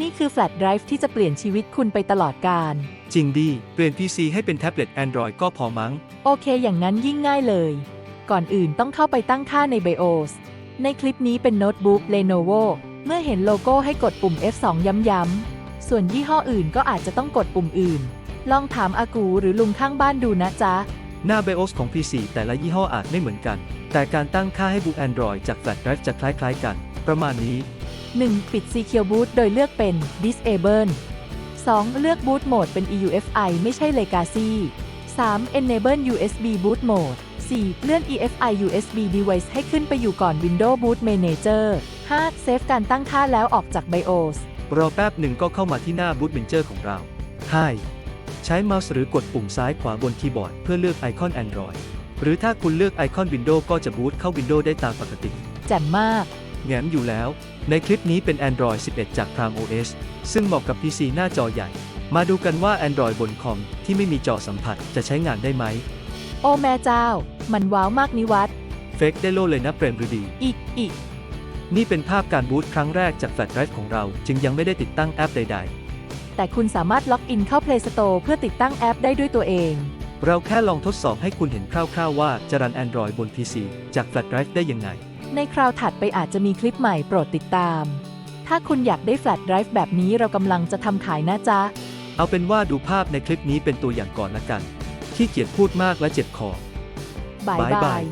นี่คือแฟลชไดรฟ์ที่จะเปลี่ยนชีวิตคุณไปตลอดกาล จริงดิเปลี่ยน PC ให้เป็นแท็บเล็ต Android ก็พอมั้ง โอเค อย่างนั้นยิ่งง่ายเลย ก่อนอื่นต้องเข้าไปตั้งค่าใน BIOS ในคลิปนี้เป็นโน้ตบุ๊ก Lenovo เมื่อเห็นโลโก้ให้กดปุ่ม F2 ย้ำๆ ส่วนยี่ห้ออื่นก็อาจจะต้องกดปุ่มอื่น ลองถามอากูหรือลุงข้างบ้านดูนะจ๊ะ หน้า BIOS ของ PC แต่ละยี่ห้ออาจไม่เหมือนกัน แต่การตั้งค่าให้บูต Android จากแฟลชไดรฟ์จะคล้ายๆกัน ประมาณนี้ 1. ปิด Secure Boot โดยเลือกเป็น Disable 2. เลือก Boot Mode เป็น EUFI ไม่ใช่ Legacy 3. Enable USB Boot Mode 4. เลื่อน EFI USB Device ให้ขึ้นไปอยู่ก่อน Windows Boot Manager 5. เซฟการตั้งค่าแล้วออกจาก BIOS รอแป๊บหนึ่งก็เข้ามาที่หน้า Boot Manager ของเรา Hi ใช้เมาส์หรือกดปุ่มซ้ายขวาบนคีย์บอร์ด เพื่อเลือกไอคอน Android หรือถ้าคุณเลือกไอคอน Windows ก็จะบูตเข้า Windows ได้ตามปกติ แจ่มมาก แง้มอยู่แล้ว ในคลิปนี้เป็น Android 11 จาก Prime OS ซึ่งเหมาะกับ PC หน้าจอใหญ่ มาดูกันว่า Android บนคอมที่ไม่มีจอสัมผัสจะใช้งานได้ไหม โอ้แม่เจ้า มันว้าวมากนิวัตเฟกได้โลเลยนะเปรมฤดี อีกอีก นี่เป็นภาพการบูตครั้งแรกจากแฟลชไดรฟ์ของเรา จึงยังไม่ได้ติดตั้งแอปใด แต่คุณสามารถล็อกอินเข้า Play Store เพื่อติดตั้งแอปได้ด้วยตัวเอง ๆ เราแค่ลองทดสอบให้คุณเห็นคร่าวๆว่าจะรัน Android บน PC จากแฟลชไดรฟ์ได้ยังไง ในคราวถัดไปอาจจะมีคลิปใหม่โปรดติดตาม ถ้าคุณอยากได้แฟลชไดรฟ์แบบนี้เรากำลังจะทำขายนะจ๊ะ เอาเป็นว่าดูภาพในคลิปนี้เป็นตัวอย่างก่อนละกัน ขี้เกียจพูดมากและเจ็บคอ บายบ๊ายบาบายย